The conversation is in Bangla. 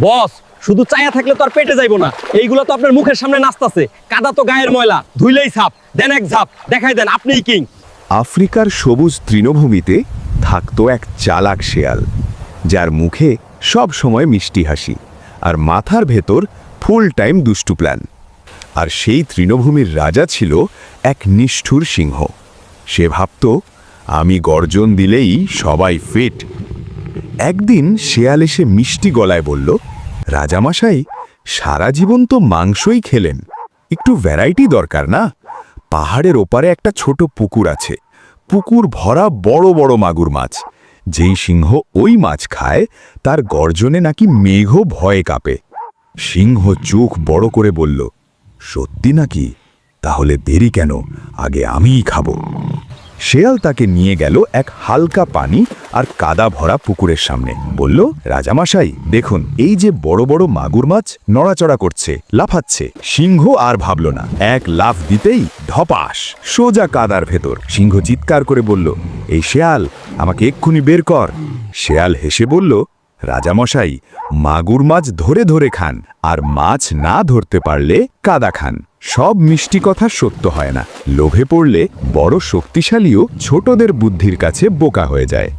বস, শুধু চায়া থাকলে তো আর পেটে যাইবো না। এইগুলো তো আপনার মুখের সামনে নাচতাছে। কাদা তো গায়ের ময়লা, ধুইলেই ছাপ। দেন এক ঝাপ, দেখাই দেন, আপনিই কিং। আফ্রিকার সবুজ তৃণভূমিতে থাকতো এক চালাক শেয়াল, যার মুখে সব সময় মিষ্টি হাসি আর মাথার ভেতর ফুল টাইম দুষ্টু প্ল্যান। আর সেই তৃণভূমির রাজা ছিল এক নিষ্ঠুর সিংহ। সে ভাবত, আমি গর্জন দিলেই সবাই ফিট একদিন শেয়াল এসে মিষ্টি গলায় বলল, রাজামশাই, সারা জীবন তো মাংসই খেলেন। একটু ভ্যারাইটি দরকার না? পাহাড়ের ওপারে একটা ছোট পুকুর আছে। পুকুর ভরা বড় বড় মাগুর মাছ। যেই সিংহ ওই মাছ খায়, তার গর্জনে নাকি মেঘ ভয়ে কাঁপে। সিংহ চোখ বড় করে বলল, সত্যি নাকি? তাহলে দেরি কেন? আগে আমিই খাব। শেয়াল তাকে নিয়ে গেল এক হালকা পানি আর কাদা ভরা পুকুরের সামনে। বলল, রাজামশাই, দেখুন, এই যে বড় বড় মাগুর মাছ নড়াচড়া করছে, লাফাচ্ছে। সিংহ আর ভাবল না। এক লাফ দিতেই ধপাস, সোজা কাদার ভেতর। সিংহ চিৎকার করে বলল, এই শেয়াল, আমাকে এক্ষুনি বের কর। শেয়াল হেসে বলল রাজামশাই, মাগুর মাছ ধরে ধরে খান, আর মাছ না ধরতে পারলে কাদা খান। সব মিষ্টি কথা সত্য হয় না। লোভে পড়লে বড় শক্তিশালীও ছোটদের বুদ্ধির কাছে বোকা হয়ে যায়।